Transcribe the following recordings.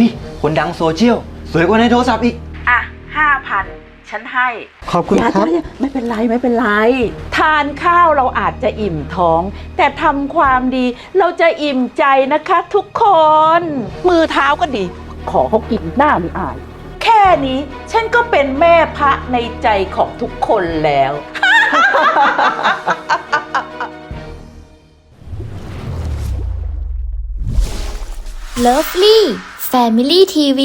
ยคนดังโซเชียลสวยกว่าในโทรศัพท์อีก อะห้าพันฉันให้ ขอบคุณอย่าครับ อย่าไม่เป็นไรไม่เป็นไร ทานข้าวเราอาจจะอิ่มท้อง แต่ทำความดีเราจะอิ่มใจนะคะทุกคน มือเท้าก็ดี ขอเขากินหน้าไม่อาย แค่นี้ฉันก็เป็นแม่พระในใจของทุกคนแล้ว Lovely Family TV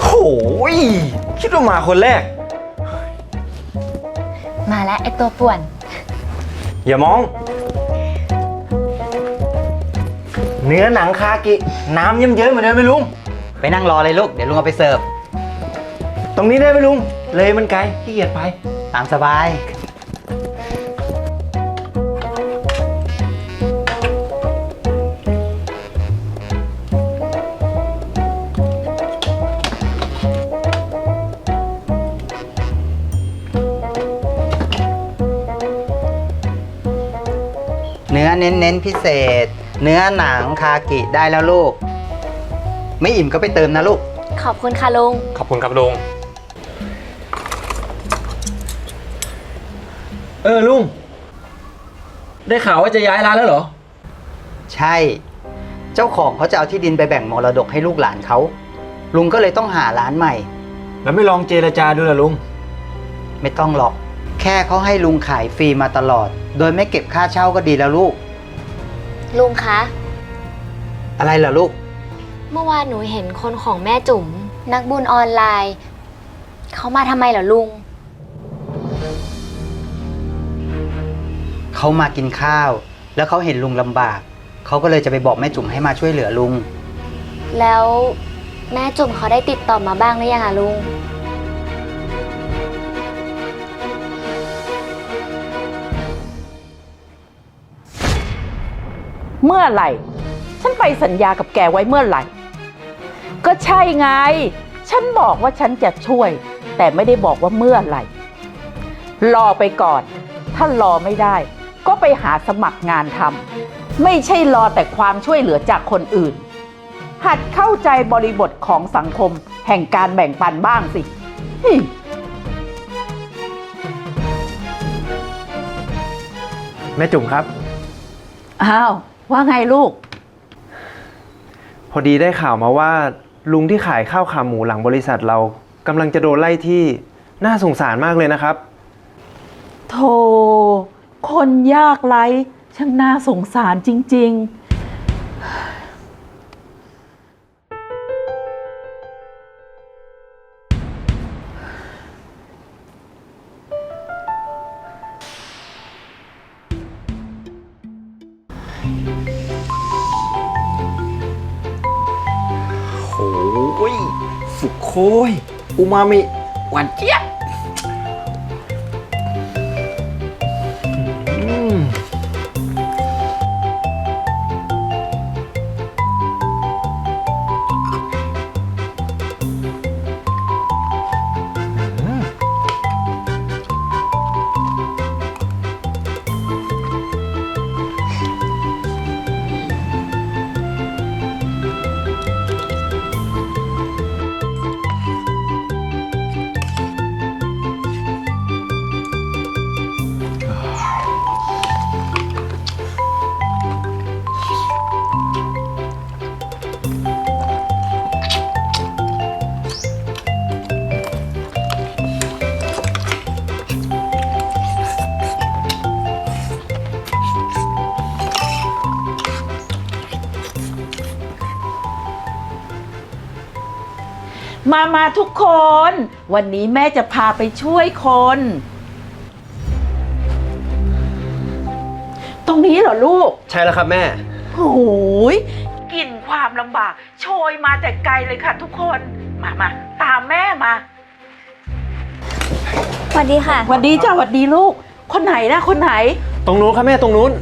โหยคิดว่ามาคนแรก มาแล้วไอตัวป่วน อย่ามอง เนื้อหนังคากิ น้ำเยิ้มๆเหมือนเดิมไหมลุง ไปนั่งรอเลยลูก เดี๋ยวลุงเอาไปเสิร์ฟ ตรงนี้ได้ไหมลุง เลยมันไกลขี้เกียจไป ตามสบาย นื้อเน้นๆพิเศษ เนื้อหนังคากิได้แล้วลูก ไม่อิ่มก็ไปเติมนะลูก ขอบคุณค่ะลุง ขอบคุณครับลุง เออลุง ได้ข่าวว่าจะย้ายร้านแล้วเหรอ ใช่ เจ้าของเขาจะเอาที่ดินไปแบ่งมรดกให้ลูกหลานเขา ลุงก็เลยต้องหาร้านใหม่ แล้วไม่ลองเจรจาดูล่ะลุง ไม่ต้องหรอก แค่เขาให้ลุงขายฟรีมาตลอด โดยไม่เก็บค่าเช่าก็ดีแล้วลูก ลุงคะ อะไรเหรอลูก เมื่อวานหนูเห็นคนของแม่จุ๋มนักบุญออนไลน์ เขามาทำไมเหรอลุง เขามากินข้าว แล้วเขาเห็นลุงลำบาก เขาก็เลยจะไปบอกแม่จุ๋มให้มาช่วยเหลือลุง แล้วแม่จุ๋มเขาได้ติดต่อมาบ้างหรือยังอะลุง เมื่อไหร่ ฉันไปสัญญากับแกไว้เมื่อไหร่ ก็ใช่ไง ฉันบอกว่าฉันจะช่วย แต่ไม่ได้บอกว่าเมื่อไหร่ รอไปก่อน ถ้ารอไม่ได้ ก็ไปหาสมัครงานทำไม่ใช่รอแต่ความช่วยเหลือจากคนอื่น หัดเข้าใจบริบทของสังคมแห่งการแบ่งปันบ้างสิฮิแม่จุ๋มครับ อ้าว ว่าไงลูก พอดีได้ข่าวมาว่า ลุงที่ขายข้าวขาหมูหลังบริษัทเรากำลังจะโดนไล่ที่น่าสงสารมากเลยนะครับ โธ่คนยากไร้ช่างน่าสงสารจริงโยสุโคยอูมามิหวานเจี๊ยบ มามาทุกคน วันนี้แม่จะพาไปช่วยคน ตรงนี้เหรอลูกใช่แล้วครับแม่ โอ้ยกลิ่นความลำบาก โชยมาแต่ไกลเลยค่ะทุกคน มามาตามแม่มาสวัสดีค่ะ หวัดดีจ้าหวัดดีลูก คนไหนนะคนไหน ตรงนู้นครับแม่ตรงนู้น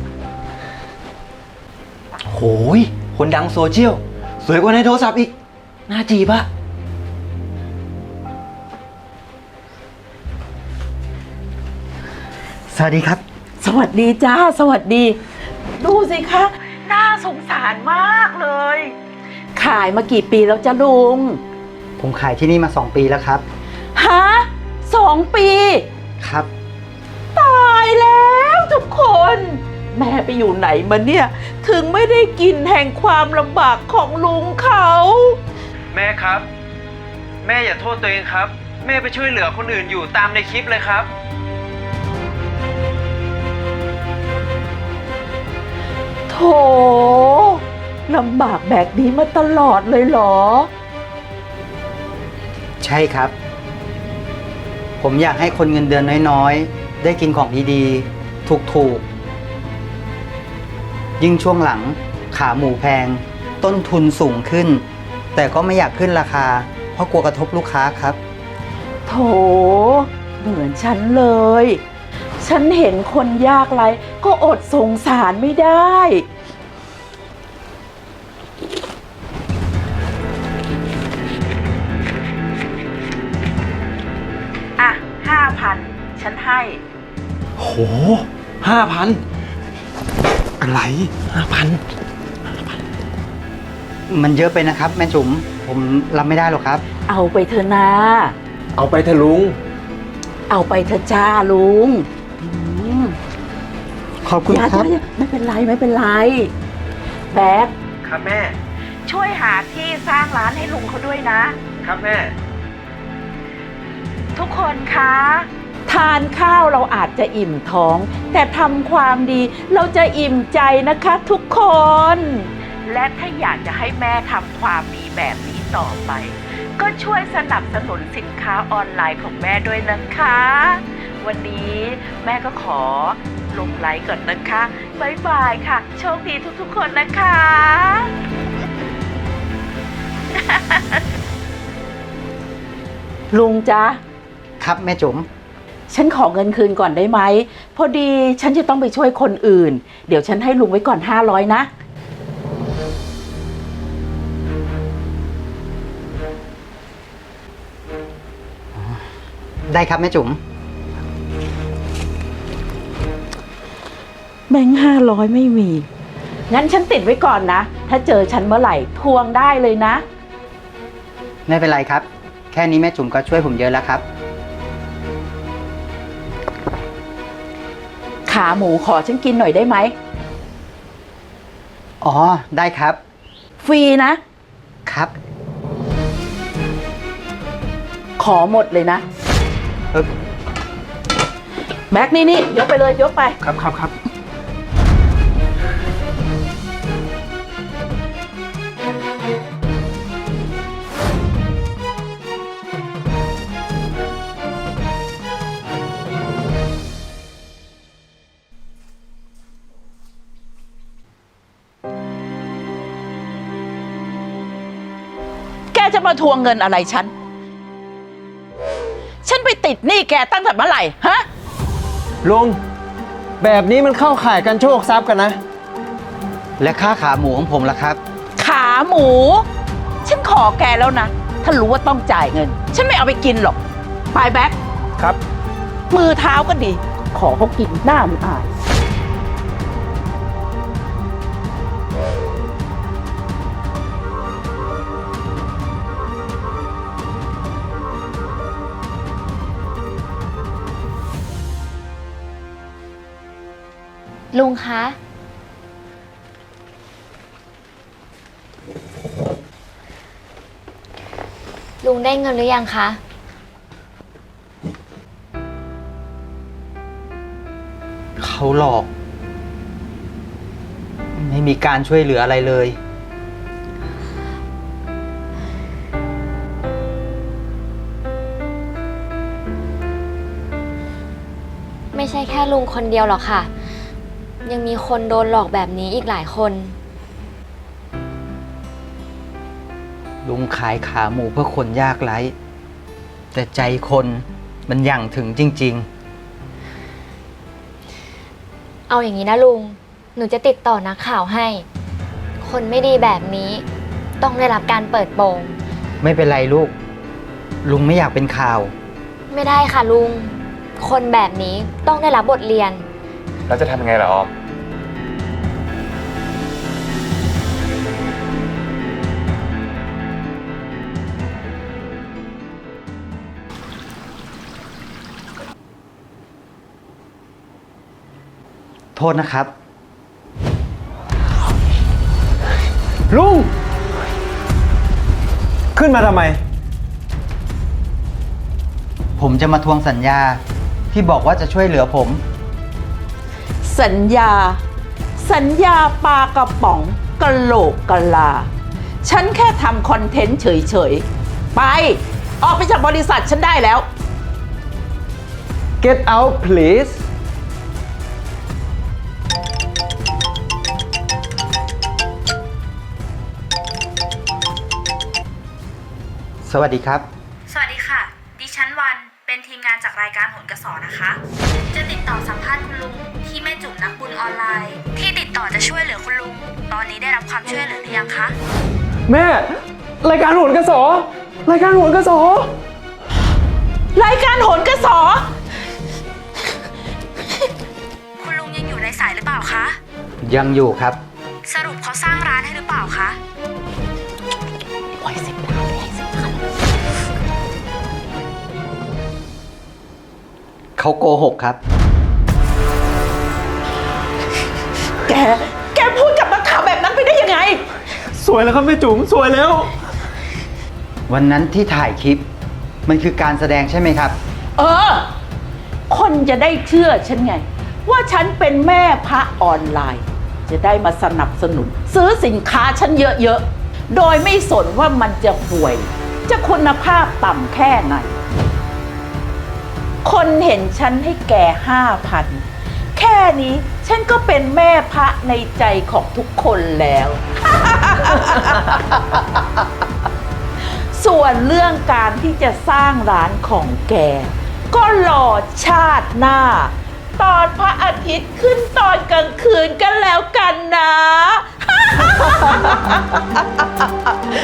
โหยคนดังโซเชียลสวยกว่าในโทรศัพท์อีกน่าจีบอะ สวัสดีครับ สวัสดีจ้า สวัสดี ดูสิคะ น่าสงสารมากเลย ขายมากี่ปีแล้วจ้าลุง ผมขายที่นี่มาสองปีแล้วครับ ฮะสองปี ครับ ตายแล้วทุกคน แม่ไปอยู่ไหนมาเนี่ย ถึงไม่ได้กินแห่งความลำบากของลุงเขา แม่ครับ แม่อย่าโทษตัวเองครับ แม่ไปช่วยเหลือคนอื่นอยู่ตามในคลิปเลยครับ โถลำบากแบบนี้มาตลอดเลยเหรอ ใช่ครับ ผมอยากให้คนเงินเดือนน้อยๆ ได้กินของดีๆ ถูกๆ ยิ่งช่วงหลังขาหมูแพง ต้นทุนสูงขึ้น แต่ก็ไม่อยากขึ้นราคา เพราะกลัวกระทบลูกค้าครับ โถเหมือนฉันเลย ฉันเห็นคนยากไรก็อดสงสารไม่ได้ อะห้าพันฉันให้ โหห้าพันอะไรห้าพันมันเยอะไปนะครับ แม่จุ๋มผมรับไม่ได้หรอกครับ เอาไปเถอะนาเอาไปเถอะลุง เอาไปเถอะจ้าลุงอืม ขอบคุณอย่าครับ อย่าไม่เป็นไรไม่เป็นไรแบ๊กครับแม่ ช่วยหาที่สร้างร้านให้ลุงเขาด้วยนะ ครับแม่ ทุกคนคะ ทานข้าวเราอาจจะอิ่มท้อง แต่ทำความดีเราจะอิ่มใจนะคะทุกคน และถ้าอยากจะให้แม่ทำความดีแบบนี้ต่อไป ก็ช่วยสนับสนุนสินค้าออนไลน์ของแม่ด้วยนะคะ วันนี้แม่ก็ขอ ลงไลค์ก่อนนะคะบ๊ายบายค่ะ โชคดีทุกๆคนนะคะลุงจ๊ะ ครับแม่จุ๋มฉันขอเงินคืนก่อนได้ไหม พอดีฉันจะต้องไปช่วยคนอื่น เดี๋ยวฉันให้ลุงไว้ก่อน 500 นะ ได้ครับแม่จุ๋ม บงค์ห้าร้อยไม่มี งั้นฉันติดไว้ก่อนนะ ถ้าเจอฉันเมื่อไหร่ทวงได้เลยนะ ไม่เป็นไรครับ แค่นี้แม่จุ๋มก็ช่วยผมเยอะแล้วครับ ขาหมูขอฉันกินหน่อยได้ไหม อ๋อ ได้ครับ ฟรีนะ ครับ ขอหมดเลยนะ เอ่อแม็กนี่นี่ยกไปเลยยกไป ครับครับครับ จะมาทวงเงินอะไรฉัน ฉันไปติดหนี้แกตั้งแต่เมื่อไหร่ฮะ ลุง แบบนี้มันเข้าข่ายกันโชคทรัพย์กันนะ และค่าขาหมูของผมล่ะครับ ขาหมู ฉันขอแกแล้วนะ ถ้ารู้ว่าต้องจ่ายเงิน ฉันไม่เอาไปกินหรอกไปแบ็คครับ มือเท้าก็ดี ขอเขากินหน้ามันอาย ลุงคะ ลุงได้เงินหรือยังคะ เขาหลอก ไม่มีการช่วยเหลืออะไรเลย ไม่ใช่แค่ลุงคนเดียวหรอกค่ะ ยังมีคนโดนหลอกแบบนี้อีกหลายคน ลุงขายขาหมูเพื่อคนยากไร้ แต่ใจคนมันอย่างถึงจริง เอาอย่างนี้นะลุง หนูจะติดต่อนักข่าวให้ คนไม่ดีแบบนี้ ต้องได้รับการเปิดโปง ๆ ไม่เป็นไรลูก ลุงไม่อยากเป็นข่าว ไม่ได้ค่ะลุง คนแบบนี้ต้องได้รับบทเรียน แล้วจะทำยังไงล่ะออม โทษนะครับ ลุง ขึ้นมาทำไม ผมจะมาทวงสัญญาที่บอกว่าจะช่วยเหลือผม สัญญา สัญญาปลากระป๋องกะโหลกกะลา ฉันแค่ทำคอนเทนต์เฉยๆ ไป ออกไปจากบริษัทฉันได้แล้ว get out please สวัสดีครับ สวัสดีค่ะ ดิฉันวันเป็นทีมงานจากรายการโหนกระสอนะคะ จะติดต่อสัมภาษณ์คุณลุงที่แม่จุ๋มนักบุญออนไลน์ ที่ติดต่อจะช่วยเหลือคุณลุง ตอนนี้ได้รับความช่วยเหลือหรือยังคะ แม่ รายการโหนกระสอรายการโหนกระสอรายการโหนกระสอคุณลุงยังอยู่ในสายหรือเปล่าคะ ยังอยู่ครับ สรุปเขาสร้างร้านให้หรือเปล่าคะ เขาโกหกครับ แก แกพูดกับนักข่าวแบบนั้นไปได้ยังไง สวยแล้วครับแม่จุ๋มสวยแล้ว วันนั้นที่ถ่ายคลิป มันคือการแสดงใช่ไหมครับ เออ คนจะได้เชื่อฉันไง ว่าฉันเป็นแม่พระออนไลน์ จะได้มาสนับสนุน ซื้อสินค้าฉันเยอะๆ โดยไม่สนว่ามันจะห่วย จะคุณภาพต่ำแค่ไหน คนเห็นฉันให้แก่ห้าพันแค่นี้ฉันก็เป็นแม่พระในใจของทุกคนแล้ว ส่วนเรื่องการที่จะสร้างร้านของแก ก็รอชาติหน้า ตอนพระอาทิตย์ขึ้นตอนกลางคืนกันแล้วกันนะนี่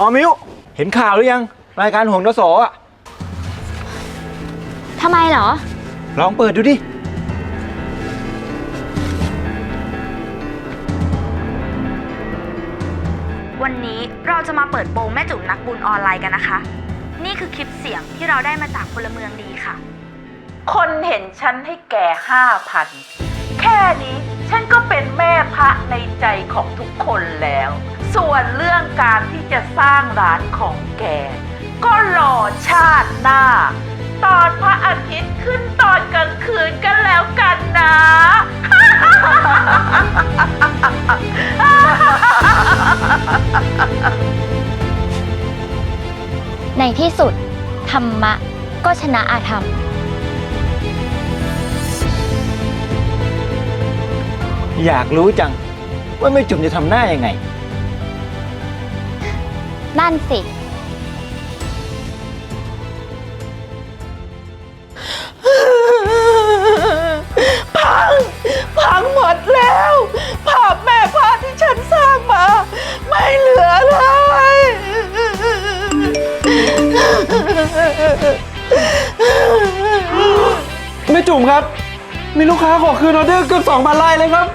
ออมิวเห็นข่าวหรือยัง รายการโหนกระสออะทำไมเหรอ ลองเปิดดูดิ วันนี้เราจะมาเปิดโปงแม่จุ๋มนักบุญออนไลน์กันนะคะ นี่คือคลิปเสียงที่เราได้มาจากพลเมืองดีค่ะ คนเห็นฉันให้แก่ห้าพัน แค่นี้ฉันก็เป็นแม่พระในใจของทุกคนแล้ว ส่วนเรื่องการที่จะสร้างร้านของแก ก็รอชาติหน้า ตอนพระอาทิตย์ขึ้นตอนกลางคืนกันแล้วกันนะ ในที่สุด ธรรมะก็ชนะอาธรรม อยากรู้จัง ว่าแม่จุ๋มจะทำหน้ายังไง นั่นสิ พัง พังหมดแล้ว ภาพแม่พระที่ฉันสร้างมา ไม่เหลือเลย แม่จุ๋มครับ มีลูกค้าขอคืนออเดอร์เกือบสองพันรายเลยครับ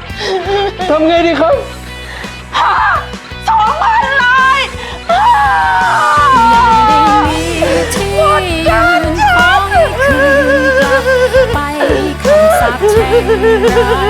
ทำไงดีครับ ไปคำสาปแช่งร้ายเรา